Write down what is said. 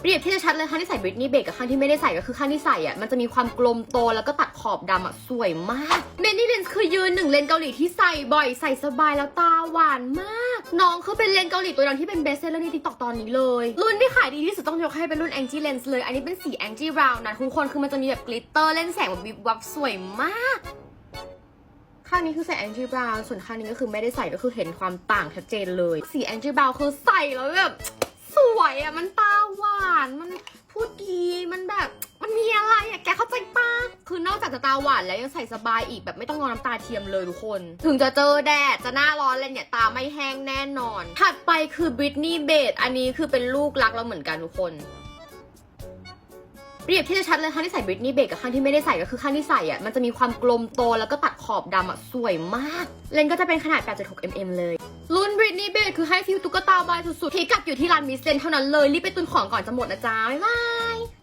เปรียบที่จะชัดเลยข้างที่ใส่บริตนี่เบรกกับข้างที่ไม่ได้ใส่ก็คือข้างที่ใส่อะมันจะมีความกลมโตแล้วก็ตัดขอบดำอะสวยมากเบนนี่เลนส์คือยืนหนึ่งเลนส์เกาหลีที่ใส่บ่อยใส่สบายแล้วตาหวานมาก น้องคือเป็นเลนส์เกาหลีตัวดังที่เป็นเบสเซอร์ในทิกตอกตอนนี้เลย รุ่นที่ขายดีที่สุดต้องยกให้เป็นรุ่น Angie Lens เลย อันนี้เป็นสี Angie Round นะทุกคนคือมันจะมีแบบกลิตเตอร์เล่นแสงแบบวิบวับสวยมากข้างนี้คือใส่ Angie Brown ส่วนข้างนี้ก็คือไม่ได้ใส่ก็คือเห็นความต่างชัดเจนเลย สี Angie Brown คือใส่แล้วแบบ สวยอะมันตาหวานมันพูดดีมันแบบ มันมีอะไรอะแกเข้าใจปะคือนอกจากจะตาหวานแล้วยังใส่สบายอีกแบบไม่ต้องงอน้ำตาเทียมเลยทุกคน ถึงจะเจอแดดจะหน้าร้อนเลยเนี่ยตาไม่แห้งแน่นอน ถัดไปคือ Britney b a t อันนี้คือเป็นลูกรักเราเหมือนกันทุกคนเปรียบที่จะชัดเลยข้างที่ใส่บริตนี่เบรกกับข้างที่ไม่ได้ใส่ก็คือข้างที่ใส่อะมันจะมีความกลมโตแล้วก็ตัดขอบดำอะสวยมาก เลนก็จะเป็นขนาด 8.6 mm เลย รุ่นบริตนี่เบรกคือให้ฟิลตุ๊กตาบายสุดๆพิกัดอยู่ที่ร้านมิสเซนเท่านั้นเลย รีบไปตุนของก่อนจะหมดนะจ๊ะ บ๊ายบาย